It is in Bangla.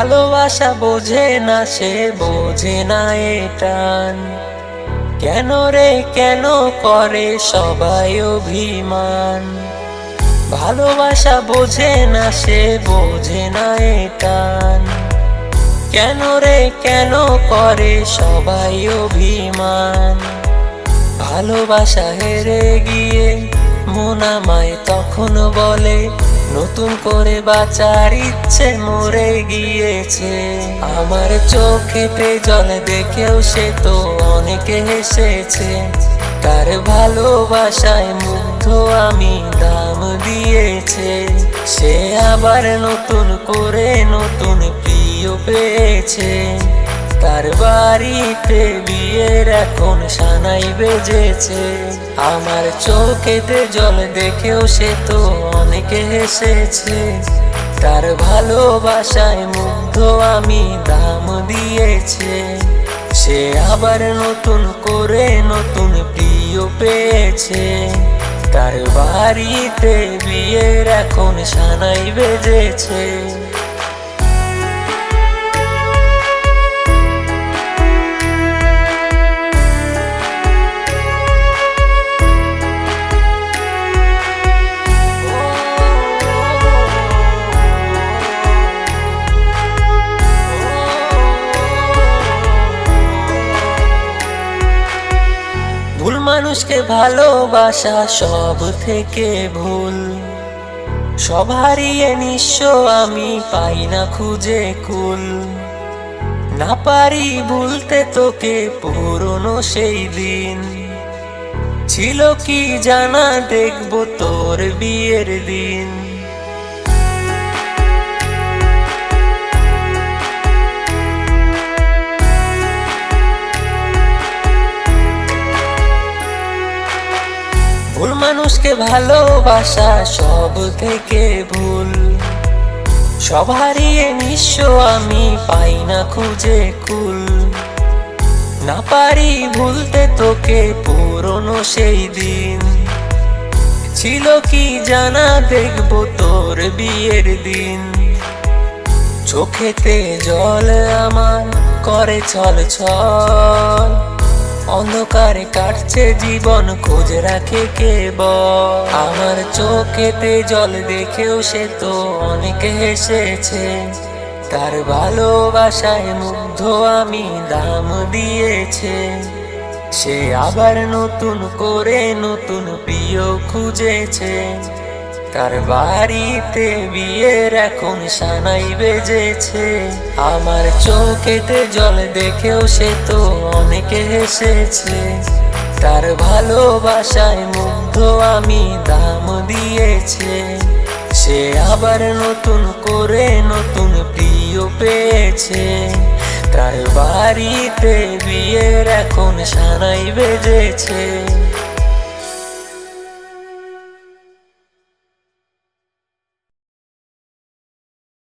ভালোবাসা বোঝে না, সে বোঝে না এটান কেন রে, কেন করে সবাই অভিমান? ভালোবাসা বোঝে না, সে বোঝে না এটান কেন রে, কেন করে সবাই অভিমান? ভালোবাসা হেরে গিয়ে মন আমায় তখন বলে নতুন করে বাঁচার ইচ্ছে মরে গিয়েছে। আমার চোখেতে জল দেখেও সে তো অনেকে হেসেছে। তার ভালোবাসায় মুগ্ধ আমি দাম দিয়েছে। সে আবার নতুন করে নতুন প্রিয় পেয়েছে। তার বাড়িতে বিয়ের এখন সানাই বেজেছে। আমার চোখেতে জল দেখেও সে তো অনেকে হেসেছে। তার ভালোবাসায় মুগ্ধ আমি দাম দিয়েছে। সে আবার নতুন করে নতুন প্রিয় পেয়েছে। তার বাড়িতে বিয়ের এখন সানাই বেজেছে। মানুষকে ভালোবাসা সব থেকে ভুল। সবারই নিঃস্ব, আমি পাই না খুঁজে কুল। না পারি ভুলতে তোকে, পুরনো সেই দিন। ছিল কি জানা, দেখব তোর বিয়ের দিন। ভালোবাসা সব থেকে ভুল। সবারই নিঃস্ব, আমি পাই না খুঁজে কুল না পারি ভুলতে তোকে পুরনো সেই দিন। ছিল কি জানা, দেখব তোর বিয়ের দিন। চোখেতে জল আমার করে ছল ছল অন্ধকারে কাটছে জীবন, খোঁজ রাখে কে আমার চোখেতে জল দেখেও সে তো অনেক হেসেছে। তার ভালোবাসায় মুগ্ধ আমি দাম দিয়েছে। সে আবার নতুন করে নতুন প্রিয় খুঁজেছে। তার বাড়িতে বিয়ের এখন সানাই বেজেছে। আমার চোখেতে জল দেখেও সে তো অনেকে হেসেছে। তার ভালোবাসায় মুগ্ধ আমি দাম দিয়েছে। সে আবার নতুন করে নতুন প্রিয় পেয়েছে। তার বাড়িতে বিয়ের এখন সানাই বেজেছে।